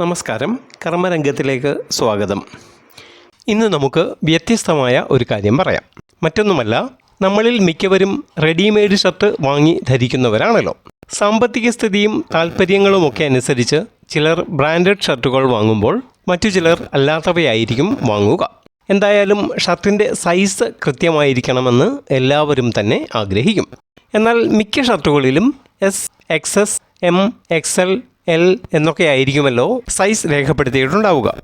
നമസ്കാരം. കർമ്മരംഗത്തിലേക്ക് സ്വാഗതം. ഇന്ന് നമുക്ക് വ്യത്യസ്തമായ ഒരു കാര്യം പറയാം. മറ്റൊന്നുമല്ല നമ്മളിൽ മിക്കവരും റെഡിമെയ്ഡ് ഷർട്ട് വാങ്ങി ധരിക്കുന്നവരാണല്ലോ. സാമ്പത്തിക സ്ഥിതിയും താല്പര്യങ്ങളുമൊക്കെ അനുസരിച്ച് ചിലർ ബ്രാൻഡഡ് ഷർട്ടുകൾ വാങ്ങുമ്പോൾ മറ്റു ചിലർ അല്ലാത്തവയായിരിക്കും വാങ്ങുക. എന്തായാലും ഷർട്ടിന്റെ സൈസ് കൃത്യമായിരിക്കണമെന്ന് എല്ലാവരും തന്നെ ആഗ്രഹിക്കും. എന്നാൽ മിക്ക ഷർട്ടുകളിലും S X S M X L L എന്നൊക്കെ ആയിരിക്കുമല്ലോ സൈസ് രേഖപ്പെടുത്തിയിട്ടുണ്ടാവുക.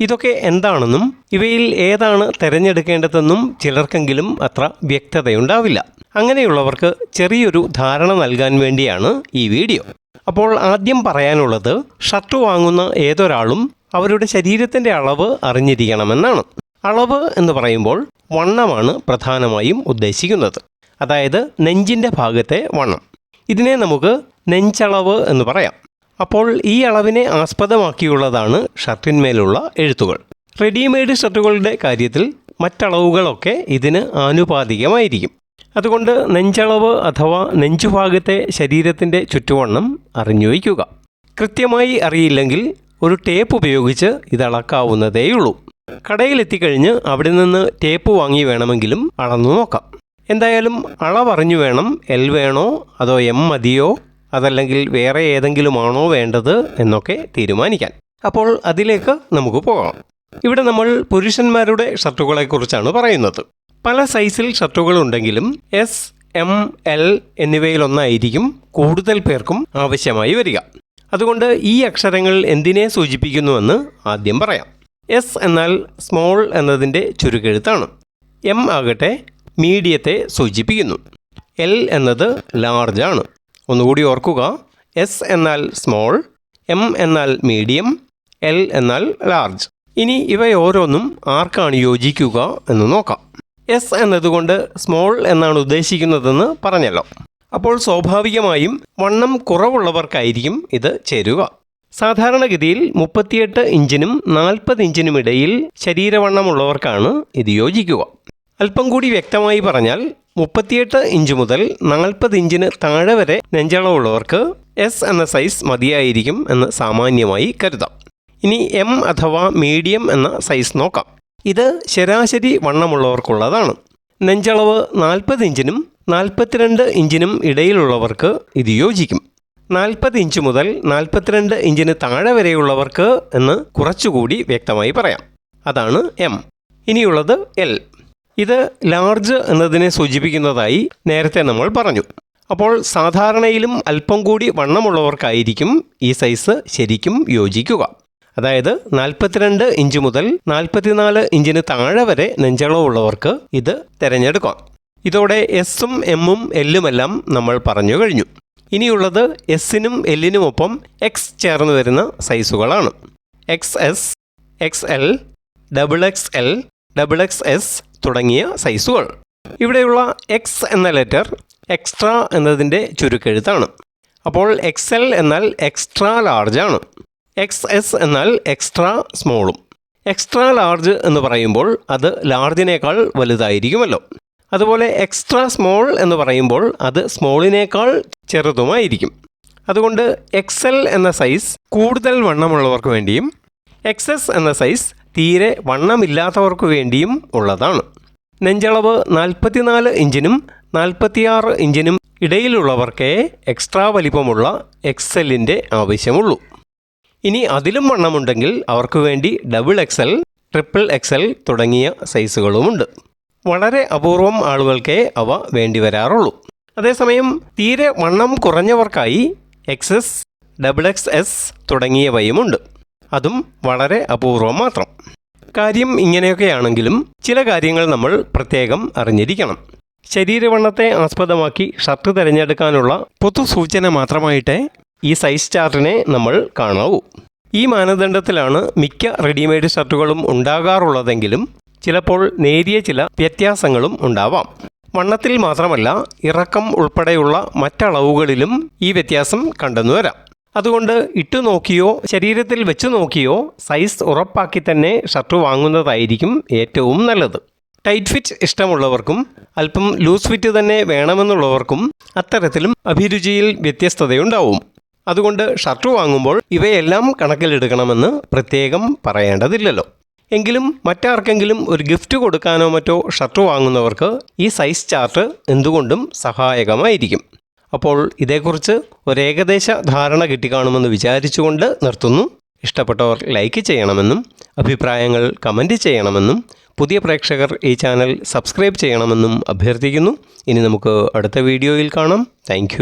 ഇതൊക്കെ എന്താണെന്നും ഇവയിൽ ഏതാണ് തിരഞ്ഞെടുക്കേണ്ടതെന്നും ചിലർക്കെങ്കിലും അത്ര വ്യക്തതയുണ്ടാവില്ല. അങ്ങനെയുള്ളവർക്ക് ചെറിയൊരു ധാരണ നൽകാൻ വേണ്ടിയാണ് ഈ വീഡിയോ. അപ്പോൾ ആദ്യം പറയാനുള്ളത് ഷർട്ട് വാങ്ങുന്ന ഏതൊരാളും അവരുടെ ശരീരത്തിന്റെ അളവ് അറിഞ്ഞിരിക്കണമെന്നാണ്. അളവ് എന്ന് പറയുമ്പോൾ വണ്ണമാണ് പ്രധാനമായും ഉദ്ദേശിക്കുന്നത്. അതായത് നെഞ്ചിന്റെ ഭാഗത്തെ വണ്ണം. ഇതിനെ നമുക്ക് നെഞ്ചളവ് എന്ന് പറയാം. അപ്പോൾ ഈ അളവിനെ ആസ്പദമാക്കിയുള്ളതാണ് ഷർട്ടിന്മേലുള്ള എഴുത്തുകൾ. റെഡിമെയ്ഡ് ഷർട്ടുകളുടെ കാര്യത്തിൽ മറ്റളവുകളൊക്കെ ഇതിന് ആനുപാതികമായിരിക്കും. അതുകൊണ്ട് നെഞ്ചളവ് അഥവാ നെഞ്ചുഭാഗത്തെ ശരീരത്തിന്റെ ചുറ്റുവണ്ണം അറിഞ്ഞു വയ്ക്കുക കൃത്യമായി അറിയില്ലെങ്കിൽ ഒരു ടേപ്പ് ഉപയോഗിച്ച് ഇത് അളക്കാവുന്നതേയുള്ളൂ. കടയിലെത്തിക്കഴിഞ്ഞ് അവിടെ നിന്ന് ടേപ്പ് വാങ്ങി വേണമെങ്കിലും അളന്നു നോക്കാം. എന്തായാലും അളവറിഞ്ഞു വേണം എൽ വേണോ അതോ എം മതിയോ? അതല്ലെങ്കിൽ വേറെ ഏതെങ്കിലുമാണോ വേണ്ടത് എന്നൊക്കെ തീരുമാനിക്കാൻ. അപ്പോൾ അതിലേക്ക് നമുക്ക് പോകാം. ഇവിടെ നമ്മൾ പുരുഷന്മാരുടെ ഷർട്ടുകളെക്കുറിച്ചാണ് പറയുന്നത്. പല സൈസിൽ ഷർട്ടുകൾ ഉണ്ടെങ്കിലും എസ് എം എൽ എന്നിവയിലൊന്നായിരിക്കും കൂടുതൽ പേർക്കും ആവശ്യമായി വരിക. അതുകൊണ്ട് ഈ അക്ഷരങ്ങൾ എന്തിനെ സൂചിപ്പിക്കുന്നുവെന്ന് ആദ്യം പറയാം. എസ് എന്നാൽ സ്മോൾ എന്നതിന്റെ ചുരുക്കെഴുത്താണ്. എം ആകട്ടെ മീഡിയത്തെ സൂചിപ്പിക്കുന്നു. എൽ എന്നത് ലാർജ് ആണ്. ഒന്നുകൂടി ഓർക്കുക. എസ് എന്നാൽ സ്മോൾ എം എന്നാൽ മീഡിയം എൽ എന്നാൽ ലാർജ് ഇനി ഇവയോരോന്നും ആർക്കാണ് യോജിക്കുക എന്ന് നോക്കാം. എസ് എന്നതുകൊണ്ട് സ്മോൾ എന്നാണ് ഉദ്ദേശിക്കുന്നതെന്ന് പറഞ്ഞല്ലോ. അപ്പോൾ സ്വാഭാവികമായും വണ്ണം കുറവുള്ളവർക്കായിരിക്കും ഇത് ചേരുക. സാധാരണഗതിയിൽ മുപ്പത്തിയെട്ട് ഇഞ്ചിനും നാൽപ്പത് ഇഞ്ചിനും ഇടയിൽ ശരീരവണ്ണമുള്ളവർക്കാണ് ഇത് യോജിക്കുക. അല്പം കൂടി വ്യക്തമായി പറഞ്ഞാൽ മുപ്പത്തിയെട്ട് ഇഞ്ച് മുതൽ നാൽപ്പത് ഇഞ്ചിന് താഴെ വരെ നെഞ്ചളവുള്ളവർക്ക് എസ് എന്ന സൈസ് മതിയായിരിക്കും എന്ന് സാമാന്യമായി കരുതാം. ഇനി എം അഥവാ മീഡിയം എന്ന സൈസ് നോക്കാം. ഇത് ശരാശരി വണ്ണമുള്ളവർക്കുള്ളതാണ്. നെഞ്ചളവ് നാൽപ്പത് ഇഞ്ചിനും നാൽപ്പത്തിരണ്ട് ഇഞ്ചിനും ഇടയിലുള്ളവർക്ക് ഇത് യോജിക്കും. നാൽപ്പത് ഇഞ്ച് മുതൽ നാൽപ്പത്തിരണ്ട് ഇഞ്ചിന് താഴെ വരെയുള്ളവർക്ക് എന്ന് കുറച്ചുകൂടി വ്യക്തമായി പറയാം. അതാണ് എം. ഇനിയുള്ളത് എൽ. ഇത് ലാർജ് എന്നതിനെ സൂചിപ്പിക്കുന്നതായി നേരത്തെ നമ്മൾ പറഞ്ഞു. അപ്പോൾ സാധാരണയിലും അല്പം കൂടി വണ്ണമുള്ളവർക്കായിരിക്കും ഈ സൈസ് ശരിക്കും യോജിക്കുക. അതായത് നാൽപ്പത്തിരണ്ട് ഇഞ്ച് മുതൽ നാൽപ്പത്തിനാല് ഇഞ്ചിന് താഴെ വരെ നെഞ്ചളവുള്ളവർക്ക് ഇത് തിരഞ്ഞെടുക്കാം. ഇതോടെ എസും എമ്മും എല്ലുമെല്ലാം നമ്മൾ പറഞ്ഞു കഴിഞ്ഞു. ഇനിയുള്ളത് എസിനും എല്ലിനുമൊപ്പം എക്സ് ചേർന്ന് വരുന്ന സൈസുകളാണ് X S X L double X L double X S തുടങ്ങിയ സൈസുകൾ. ഇവിടെയുള്ള എക്സ് എന്ന ലെറ്റർ എക്സ്ട്രാ എന്നതിന്റെ ചുരുക്കെഴുത്താണ്. അപ്പോൾ എക്സ് എൽ എന്നാൽ എക്സ്ട്രാ ലാർജ് ആണ്. എക്സ് എസ് എന്നാൽ എക്സ്ട്രാ സ്മോളും എക്സ്ട്രാ ലാർജ് എന്ന് പറയുമ്പോൾ അത് ലാർജിനേക്കാൾ വലുതായിരിക്കുമല്ലോ. അതുപോലെ എക്സ്ട്രാ സ്മോൾ എന്ന് പറയുമ്പോൾ അത് സ്മോളിനേക്കാൾ ചെറുതുമായിരിക്കും. അതുകൊണ്ട് എക്സൽ എന്ന സൈസ് കൂടുതൽ വണ്ണമുള്ളവർക്ക് വേണ്ടിയും എക്സസ് എന്ന സൈസ് തീരെ വണ്ണമില്ലാത്തവർക്ക് വേണ്ടിയും ഉള്ളതാണ്. നെഞ്ചളവ് നാൽപ്പത്തിനാല് ഇഞ്ചിനും നാൽപ്പത്തിയാറ് ഇഞ്ചിനും ഇടയിലുള്ളവർക്കേ എക്സ്ട്രാ വലിപ്പമുള്ള എക്സലിന്റെ ആവശ്യമുള്ളൂ. ഇനി അതിലും വണ്ണമുണ്ടെങ്കിൽ അവർക്ക് വേണ്ടി ഡബിൾ എക്സൽ ട്രിപ്പിൾ എക്സൽ തുടങ്ങിയ സൈസുകളുമുണ്ട്. വളരെ അപൂർവം ആളുകൾക്കേ അവ വേണ്ടി വരാറുള്ളൂ. അതേസമയം തീരെ വണ്ണം കുറഞ്ഞവർക്കായി X S double X S തുടങ്ങിയവയുമുണ്ട്. അതും വളരെ അപൂർവം മാത്രം. കാര്യം ഇങ്ങനെയൊക്കെയാണെങ്കിലും ചില കാര്യങ്ങൾ നമ്മൾ പ്രത്യേകം അറിഞ്ഞിരിക്കണം. ശരീരവണ്ണത്തെ ആസ്പദമാക്കി ഷർട്ട് തിരഞ്ഞെടുക്കാനുള്ള പൊതുസൂചന മാത്രമായിട്ടേ ഈ സൈസ് ചാർട്ടിനെ നമ്മൾ കാണാവൂ. ഈ മാനദണ്ഡത്തിലാണ് മിക്ക റെഡിമെയ്ഡ് ഷർട്ടുകളും ഉണ്ടാകാറുള്ളതെങ്കിലും ചിലപ്പോൾ നേരിയ ചില വ്യത്യാസങ്ങളും ഉണ്ടാവാം. വണ്ണത്തിൽ മാത്രമല്ല ഇറക്കം ഉൾപ്പെടെയുള്ള മറ്റളവുകളിലും ഈ വ്യത്യാസം കണ്ടെന്നു വരാം അതുകൊണ്ട് ഇട്ടു നോക്കിയോ ശരീരത്തിൽ വെച്ച് നോക്കിയോ സൈസ് ഉറപ്പാക്കി തന്നെ ഷർട്ട് വാങ്ങുന്നതായിരിക്കും ഏറ്റവും നല്ലത്. ടൈറ്റ് ഫിറ്റ് ഇഷ്ടമുള്ളവർക്കും അല്പം ലൂസ് ഫിറ്റ് തന്നെ വേണമെന്നുള്ളവർക്കും അത്തരത്തിലും അഭിരുചിയിൽ വ്യത്യസ്തതയുണ്ടാവും. അതുകൊണ്ട് ഷർട്ട് വാങ്ങുമ്പോൾ ഇവയെല്ലാം കണക്കിലെടുക്കണമെന്ന് പ്രത്യേകം പറയേണ്ടതില്ലല്ലോ. എങ്കിലും മറ്റാർക്കെങ്കിലും ഒരു ഗിഫ്റ്റ് കൊടുക്കാനോ മറ്റോ ഷർട്ട് വാങ്ങുന്നവർക്ക് ഈ സൈസ് ചാർട്ട് എന്തുകൊണ്ടും സഹായകമായിരിക്കും. അപ്പോൾ ഇതേക്കുറിച്ച് ഒരു ഏകദേശ ധാരണ കിട്ടിക്കാണുമെന്ന് വിചാരിച്ചുകൊണ്ട് നിർത്തുന്നു. ഇഷ്ടപ്പെട്ടവർ ലൈക്ക് ചെയ്യണമെന്നും അഭിപ്രായങ്ങൾ കമന്റ് ചെയ്യണമെന്നും പുതിയ പ്രേക്ഷകർ ഈ ചാനൽ സബ്സ്ക്രൈബ് ചെയ്യണമെന്നും അഭ്യർത്ഥിക്കുന്നു. ഇനി നമുക്ക് അടുത്ത വീഡിയോയിൽ കാണാം. താങ്ക്